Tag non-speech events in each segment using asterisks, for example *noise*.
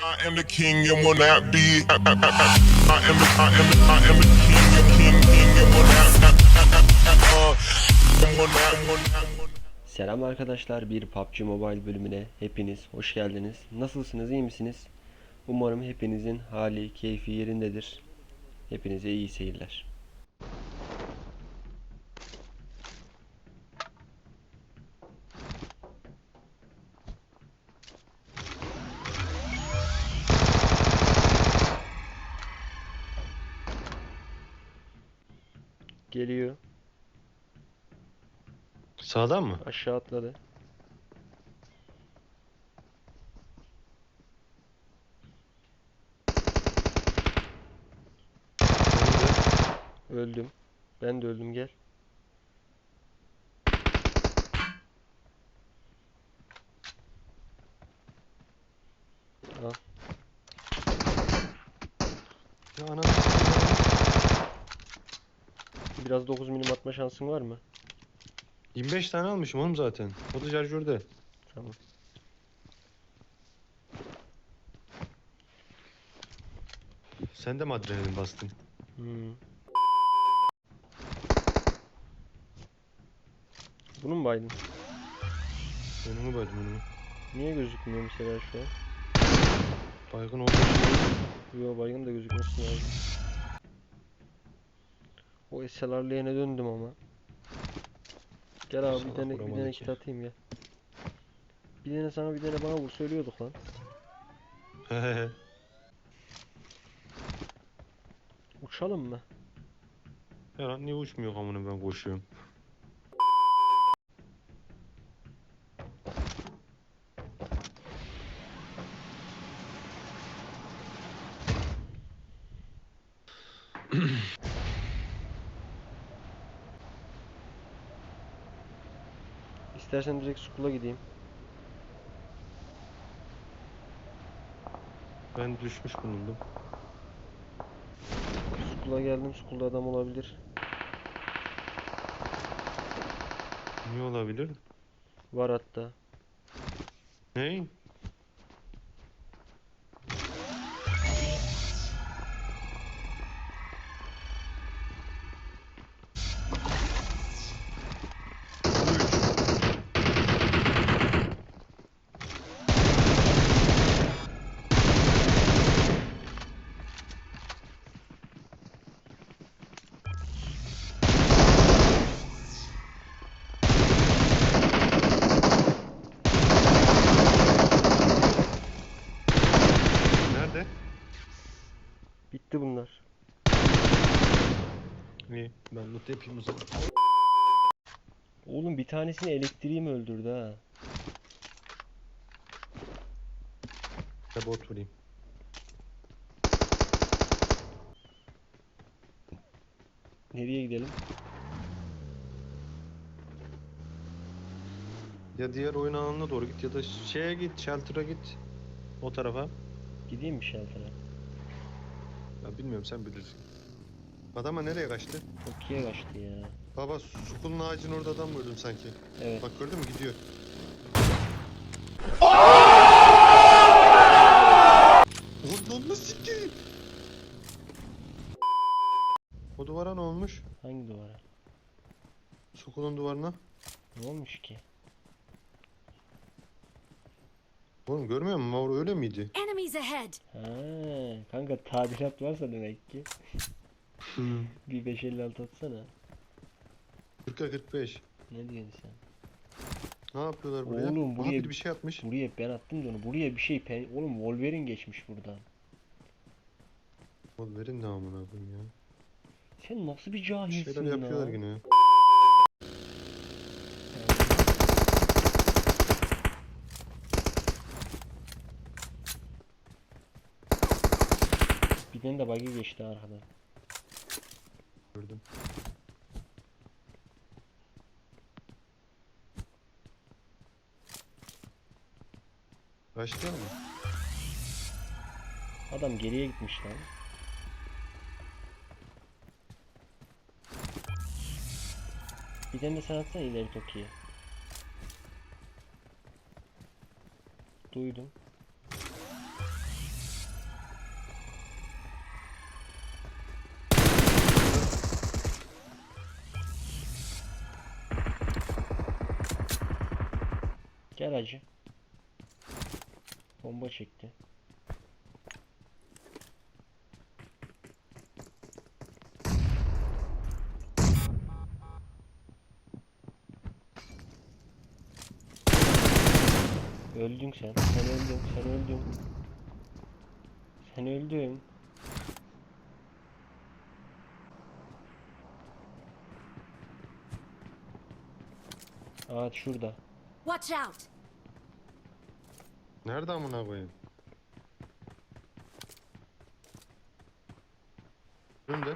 Am the king and will not be. I am the, I am the, I am the king, king, king and. Uh, will not. Selam arkadaşlar bir PUBG Mobile bölümüne hepiniz hoş geldiniz. Nasılsınız iyi misiniz? Umarım hepinizin hali keyfi yerindedir. Hepinize iyi seyirler. Geliyor. Sağdan mı? Aşağı atladı. Öldüm. Ben de öldüm gel. Al. Ya. Biraz 9 milim atma şansın var mı? 25 tane almışım oğlum zaten. O da şarjörde. Tamam. Sen de mi adrenalin bastın? Hmm. Bunu mu baydın? Önümü baydım önümü. Niye gözükmüyor mesela şu an? Baygın oldu. Yo baygın da gözükmesi lazım. O SLR'lı yine döndüm ama. Gel abi bir tane bir tane ki. kit atayım gel. Bir tane sana bir tane bana vur söylüyorduk lan. *laughs* Uçalım mı? ya lan niye uçmuyor amına ben koşuyorum. *laughs* İstersen direkt school'a gideyim. Ben düşmüş bulundum. School'a geldim. School'da adam olabilir. Niye olabilir? Var hatta. Ne? İyi. Ben loot yapayım o zaman. Oğlum bir tanesini elektriğim öldürdü ha. Ya bot vurayım. Nereye gidelim? Ya diğer oyun alanına doğru git ya da şeye git, shelter'a git. O tarafa. Gideyim mi shelter'a? Ya bilmiyorum sen bilirsin. Adama nereye kaçtı? Okey'e kaçtı ya. Baba sukulun ağacın orada adam gördüm sanki. Evet. Bak gördün mü gidiyor. Oradan mı sikeyim? O duvara ne olmuş? Hangi duvara? Sukulun duvarına. Ne olmuş ki? Oğlum görmüyor musun? Mavro öyle miydi? Enemies ahead! Ha, kanka tadilat varsa demek ki. Bir 556 atsana. 40'a 45. Ne diyorsun sen? Ne yapıyorlar buraya? Oğlum, Aha, buraya- biri bir şey atmış. Buraya ben attım da onu. Buraya bir şey pen... Oğlum Wolverine geçmiş buradan. Oğlum verin de amına koyayım ya. Sen nasıl bir Bir cahilsin şeyler yapıyorlar ya? yine. Bir tane de buggy geçti arkadan. Gördüm. Kaçtı mı? Adam geriye gitmiş lan. Bir tane de sen atsana ileri Toki'ye. Duydum. Gel hacı. Bomba çekti. Öldün sen. Sen öldün. Sen öldün. Sen öldün. Ağaç şurada. Watch out! Nerede amına koyayım? Önde.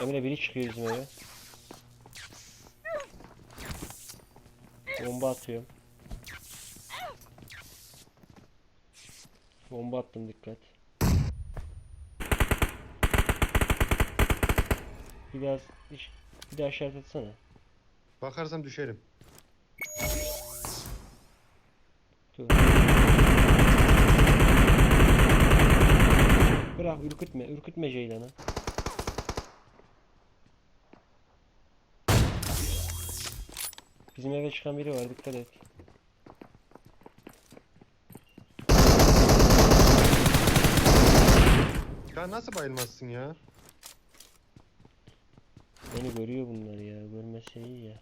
Emre biri çıkıyor bizim eve. Bomba atıyorum. Bomba attım dikkat. Bir daha bir, daha işaret etsene. Bakarsam düşerim. Dur. Bırak ürkütme, ürkütme Ceylan'ı. Bizim eve çıkan biri var dikkat et. Ya nasıl bayılmazsın ya? Beni görüyor bunlar ya. Görmese iyi ya.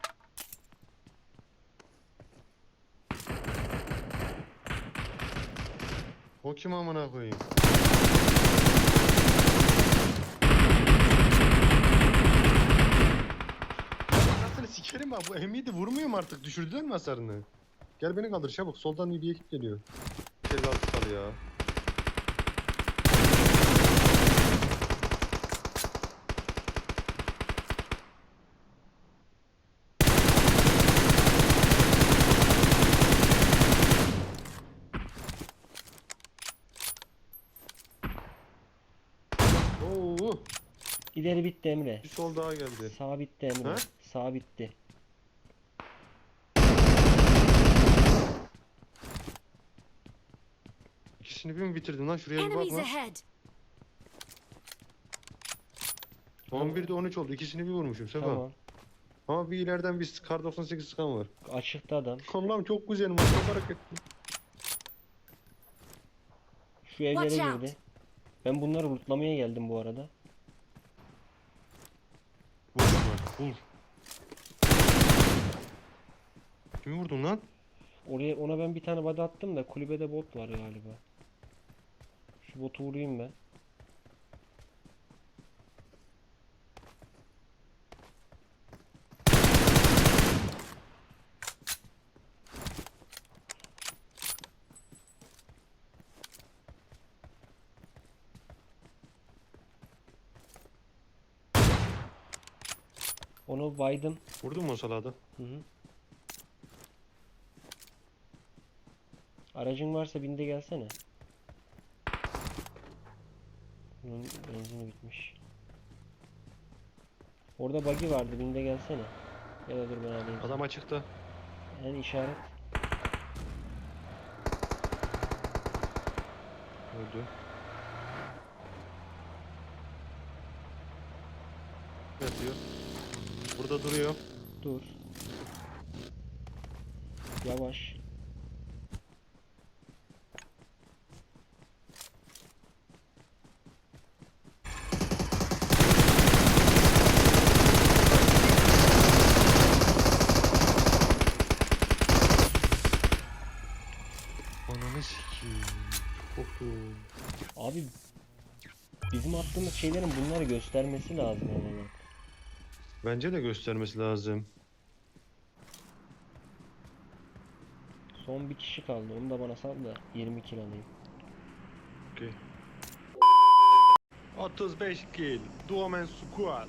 O kim amına koyayım? Ha bu M7 vurmuyor mu artık? Düşürdüler mi hasarını? Gel beni kaldır çabuk. Soldan bir ekip geliyor. Gel kaldır kal ya. Oo, İleri bitti Emre. bir sol daha geldi. Sağ bitti Emre. Ha? Sağ bitti. İkisini bir mi bitirdin lan? Şuraya bir Enemies bak lan. ahead! 11'de 13 oldu. İkisini bir vurmuşum Sefa. Tamam. Ama bir ileriden bir kar 98 sıkan var. Açıkta adam. *laughs* Allah'ım çok güzel. Çok hareketli. Şu evlere Watch out. girdi. Ben bunları lootlamaya geldim bu arada. Vur lan. Vur. Kimi vurdun lan? Oraya ona ben bir tane body attım da kulübede bot var galiba. Şu botu vurayım ben. Onu baydım. Vurdun mu o salada? Hı hı. Aracın varsa binde gelsene. Benzini bitmiş. Orada buggy vardı binde gelsene. Ya da dur ben alayım. Adam açıkta. Yani işaret. Öldü. Yatıyor. Burada duruyor. Dur. Yavaş. Ananı sikiyim. Korktum. Abi bizim attığımız şeylerin bunları göstermesi lazım bak. Bence de göstermesi lazım. Son bir kişi kaldı. Onu da bana sal da 20 kill alayım. Okey. 35 kill. Duomen squad.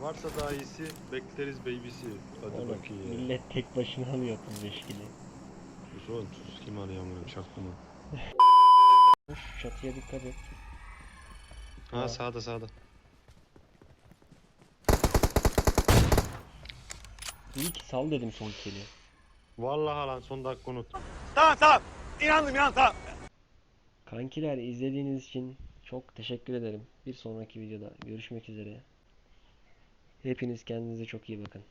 Varsa daha iyisi bekleriz baby'si. Hadi Oğlum, bakayım. millet tek başına alıyor 35 kill'i. Sus oğlum sus kim arıyor amına çaktım mı? Çatıya dikkat et. Ha Ha. sağda sağda. İyi ki sal dedim son keli. Vallahi lan son dakika unut. Tamam tamam. İnandım inandım tamam. Kankiler izlediğiniz için çok teşekkür ederim. Bir sonraki videoda görüşmek üzere. Hepiniz kendinize çok iyi bakın.